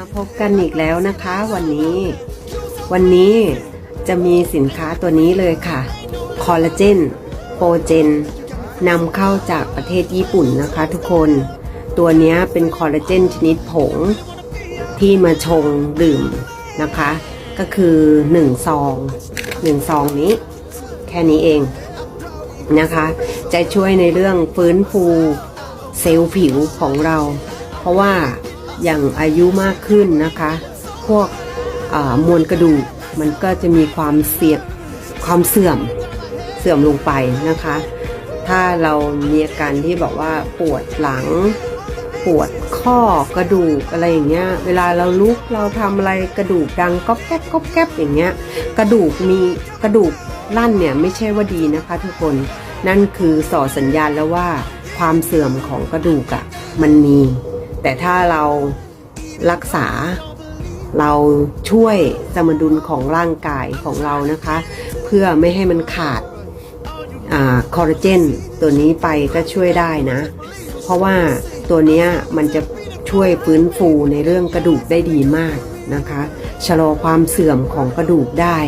มาพบกันอีกแล้วนะคะ วันนี้ วันนี้จะมีสินค้าตัวนี้เลยค่ะ คอลลาเจนโปรเจนนำเข้าจากประเทศญี่ปุ่นนะคะทุกคน ตัวนี้เป็นคอลลาเจนชนิดผง ที่มาชงดื่มนะคะ ก็คือ 1 ซอง 1 ซองนี้ แค่นี้เองนะคะ จะช่วยในเรื่องฟื้นฟูเซลล์ผิวของเรา เพราะว่า อย่างอายุมากขึ้นนะคะ พวกมวลกระดูกมันก็จะมีความเสียความเสื่อมเสื่อมลงไปนะคะ ถ้าเรามีอาการที่บอกว่าปวดหลัง ปวดข้อกระดูกอะไรอย่างเงี้ย เวลาเราลุกเราทำอะไรกระดูกดังก๊อบแก๊บก๊อบแก๊บอย่างเงี้ย กระดูกมีกระดูกลั่นเนี่ยไม่ใช่ว่าดีนะคะ ทุกคนนั่นคือส่อสัญญาณแล้วว่าความเสื่อมของกระดูกอะ่ะมันมี แต่ถ้าเรารักษาเราช่วยสมดุลของร่างกายของเรานะคะ เพื่อไม่ให้มันขาดอคอลลาเจนตัวนี้ไปก็ช่วยได้นะ เพราะว่าตัวนี้มันจะช่วยฟื้นฟูในเรื่องกระดูกได้ดีมากนะคะชะลอความเสื่อมของกระดูกได้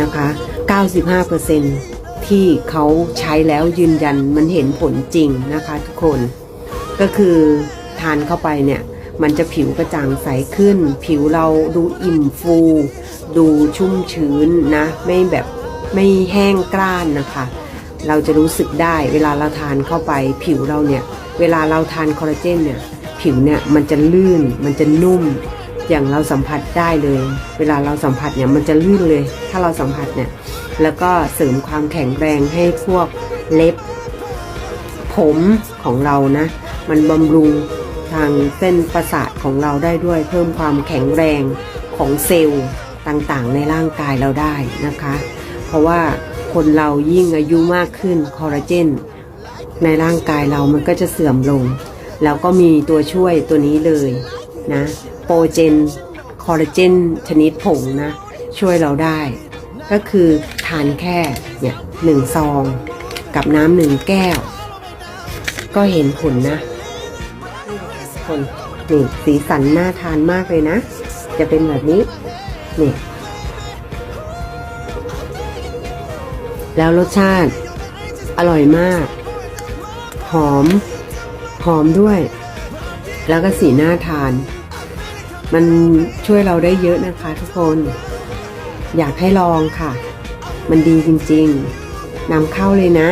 นะคะ 95%ที่เขาใช้แล้วยืนยันมันเห็นผลจริงนะคะทุกคนก็คือ ทานเข้าไปเนี่ย มันจะผิวกระจ่างใสขึ้น ผิวเราดูอิ่มฟู ดูชุ่มชื้นนะ ไม่แบบไม่แห้งกร้านนะคะ เราจะรู้สึกได้เวลาเราทานเข้าไป ผิวเราเนี่ย เวลาเราทานคอลลาเจนเนี่ย ผิวเนี่ยมันจะลื่น มันจะนุ่ม อย่างเราสัมผัสได้เลย เวลาเราสัมผัสเนี่ยมันจะลื่นเลย ถ้าเราสัมผัสเนี่ย แล้วก็เสริมความแข็งแรงให้พวกเล็บ ผมของเรานะ มันบำรุง ทางเส้นประสาทของเราได้ด้วย เพิ่มความแข็งแรงของเซลล์ต่างๆ ในร่างกายเราได้นะคะ เพราะว่าคนเรายิ่งอายุมากขึ้นคอลลาเจนในร่างกายเรามันก็จะเสื่อมลง แล้วก็มีตัวช่วยตัวนี้เลยนะโปรเจนคอลลาเจนชนิดผงนะ ช่วยเราได้ ก็คือทานแค่เนี่ยหนึ่งซอง กับน้ำหนึ่งแก้ว ก็เห็นผลนะ คนนี่สีสันน่าทานมากเลยนะ จะเป็นแบบนี้นี่แล้วรสชาติอร่อยมาก หอม หอมด้วย แล้วก็สีน่าทาน มันช่วยเราได้เยอะนะคะทุกคน อยากให้ลองค่ะ มันดีจริงๆนำเข้าเลยนะ